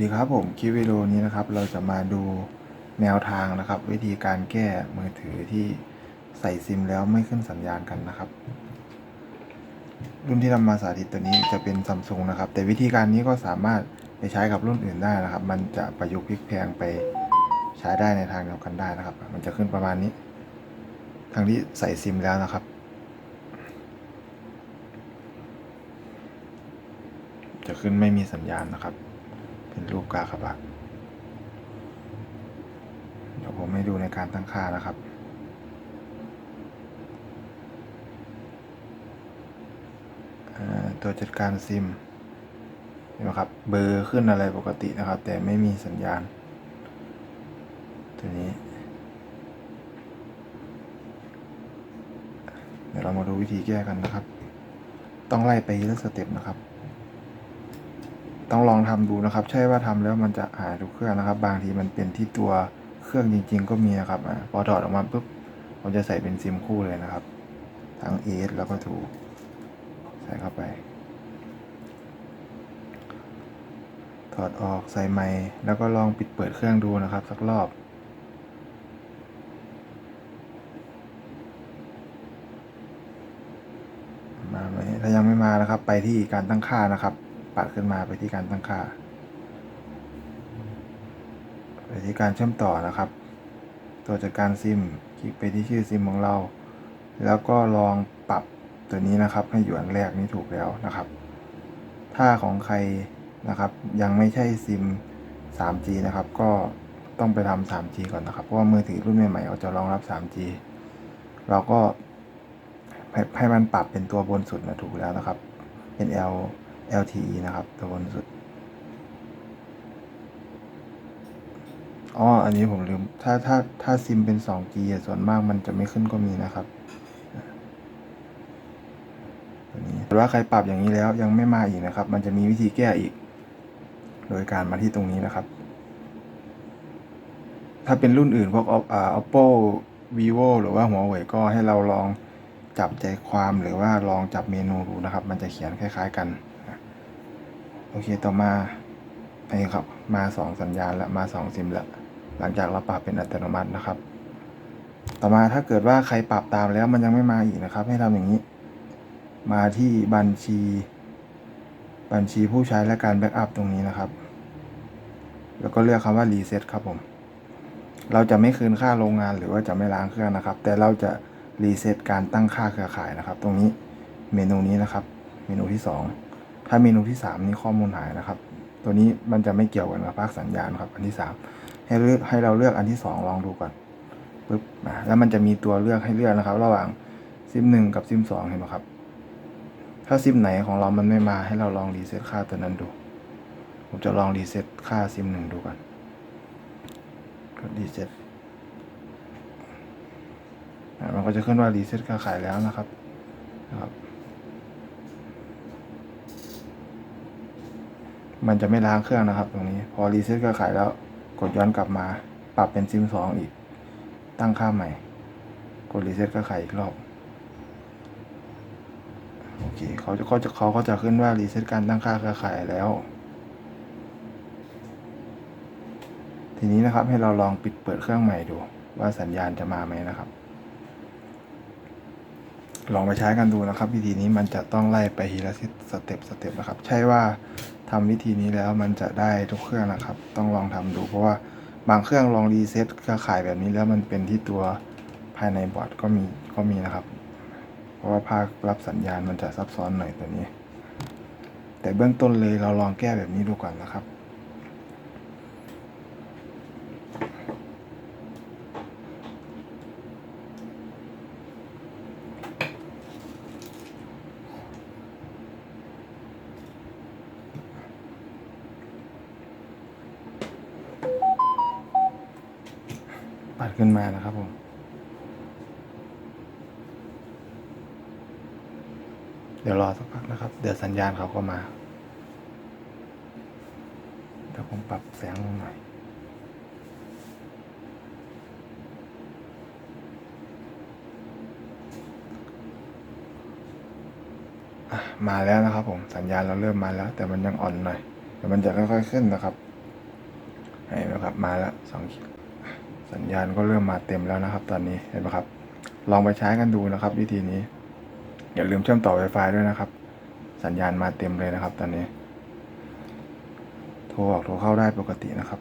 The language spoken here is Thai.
ดีครับผมคลิปวิดีโอนี้นะครับ เราจะมาดูแนวทางนะครับ วิธีการแก้มือถือที่ใส่ซิมแล้วไม่ขึ้นสัญญาณกันนะครับ รุ่นที่นำมาสาธิตตัวนี้จะเป็นซัมซุงนะครับ แต่วิธีการนี้ก็สามารถไปใช้กับรุ่นอื่นได้นะครับ มันจะประยุกต์พลิกแพงไปใช้ได้ในทางเดียวกันได้นะครับ มันจะขึ้นประมาณนี้ทั้งที่ใส่ซิมแล้วนะครับ จะขึ้นไม่มีสัญญาณนะครับ เป็นรูปกากบาทเดี๋ยวผมให้ดูในการตั้งค่านะครับ ตัวจัดการซิมเห็นไหมครับ เบอร์ขึ้นอะไรปกตินะครับ แต่ไม่มีสัญญาณ ตัวนี้ เดี๋ยวเรามาดูวิธีแก้กันนะครับ ต้องไล่ไปทีละสเต็ปนะครับ ต้องลองทำดูนะครับ ใช่ว่าทำแล้วมันจะหายทุกเครื่องนะครับ บางทีมันเป็นที่ตัวเครื่องจริง ๆ ก็มีนะครับอพอถอดออกมาปุ๊บผมจะใส่เป็นซิมคู่เลยนะครับ ทั้งเอสแล้วก็ถูใส่เข้าไป ถอดออกใส่ไมค์แล้วก็ลองปิดเปิดเครื่องดูนะครับ สักรอบมาไหมถ้ายังไม่มานะครับ ไปที่การตั้งค่านะครับ ปัดขึ้นมาไปที่การตั้งค่า ไปที่การเชื่อมต่อนะครับ ตัวจัดการซิม คลิกไปที่ชื่อซิมของเรา แล้วก็ลองปรับตัวนี้นะครับ ให้อยู่อันแรกนี่ถูกแล้วนะครับ ถ้าของใครนะครับยังไม่ใช่ซิม 3G นะครับ ก็ต้องไปทำ 3G ก่อนนะครับ เพราะว่ามือถือรุ่นใหม่ๆเขาจะรองรับ 3G เราก็ให้ให้มันปรับเป็นตัวบนสุดนะถูกแล้วนะครับเป็น L LTE นะครับตัวบนสุด อ๋อ อันนี้ผมลืม ถ้าถ้าถ้าซิมเป็น 2G ส่วนมากมันจะไม่ขึ้นก็มีนะครับตัวนี้แต่ว่าใครปรับอย่างนี้แล้วยังไม่มาอีกนะครับ มันจะมีวิธีแก้อีก โดยการมาที่ตรงนี้นะครับ ถ้าเป็นรุ่นอื่นพวกอ่า oppo vivo หรือว่าหัวเว่ยก็ให้เราลองจับใจความหรือว่าลองจับเมนูดูนะครับ มันจะเขียนคล้าย ๆ กัน โอเคต่อมานี่ครับ มาสองสัญญาณแล้วมาสองซิมล้วหลังจากเราปรับเป็นอัตโนมัตินะครับ ต่อมาถ้าเกิดว่าใครปรับตามแล้วมันยังไม่มาอีกนะครับ ให้ทำอย่างนี้ มาที่บัญชี บัญชีผู้ใช้และการแบ็กอัพตรงนี้นะครับ แล้วก็เลือกคำว่ารีเซ็ตครับผม เราจะไม่คืนค่าโรงงานหรือว่าจะไม่ล้างเครื่องนะครับ แต่เราจะรีเซ็ตการตั้งค่าเครือข่ายนะครับ ตรงนี้เมนูนี้นะครับ เมนูที่ 2 ถ้าเมนูที่ 3 นี่ข้อมูลหายนะครับ ตัวนี้มันจะไม่เกี่ยวกันกับภาคสัญญาณครับ อันที่ 3 ให้เลือกให้เราเลือกอันที่ 2 ลองดูก่อนปึ๊บมาแล้วมันจะมีตัวเลือกให้เลือกนะครับ ระหว่างซิมหนึ่งกับซิมสองเห็นไหมครับ ถ้าซิมไหนของเรามันไม่มาให้เราลองรีเซ็ตค่าตัวนั้นดู ผมจะลองรีเซ็ตค่าซิมหนึ่งดูก่อนกดรีเซ็ตมันก็จะขึ้นว่ารีเซ็ตค่าขายแล้วนะครับ มันจะไม่ล้างเครื่องนะครับ ตรงนี้ พอรีเซ็ตค่าขายแล้ว กดย้อนกลับมา ปรับเป็นซิมสองอีก ตั้งค่าใหม่ กดรีเซ็ตค่าขายอีกรอบ โอเคเขาจะเขาจะเขาก็จะขึ้นว่ารีเซ็ตการตั้งค่าเครือข่ายแล้ว ทีนี้นะครับให้เราลองปิดเปิดเครื่องใหม่ดู ว่าสัญญาณจะมาไหมนะครับ ลองไปใช้กันดูนะครับ วิธีนี้มันจะต้องไล่ไปทีละสเต็ปสเต็ปนะครับ ใช่ว่า ทำวิธีนี้แล้วมันจะได้ทุกเครื่องนะครับ ต้องลองทำดู เพราะว่าบางเครื่องลองรีเซ็ตเครือข่ายแบบนี้แล้วมันเป็นที่ตัวภายในบอร์ดก็มีก็มีนะครับ เพราะว่าภาครับสัญญาณมันจะซับซ้อนหน่อยตัวนี้ แต่เบื้องต้นเลยเราลองแก้แบบนี้ดูก่อนนะครับ ปัดขึ้นมานะครับผม เดี๋ยวรอสักพักนะครับ เดี๋ยวสัญญาณเขาก็มาเดี๋ยวผมปรับแสงลงหน่อยมาแล้วนะครับผมสัญญาณเราเริ่มมาแล้ว แต่มันยังอ่อนหน่อยแต่มันจะค่อยๆขึ้นนะครับเห็นไหมครับมาแล้วสอง สัญญาณก็เริ่มมาเต็มแล้วนะครับ ตอนนี้เห็นไหมครับ ลองไปใช้กันดูนะครับ วิธีนี้ อย่าลืมเชื่อมต่อ Wi-Fi ด้วยนะครับ สัญญาณมาเต็มเลยนะครับ ตอนนี้ โทรออกโทรเข้าได้ปกตินะครับ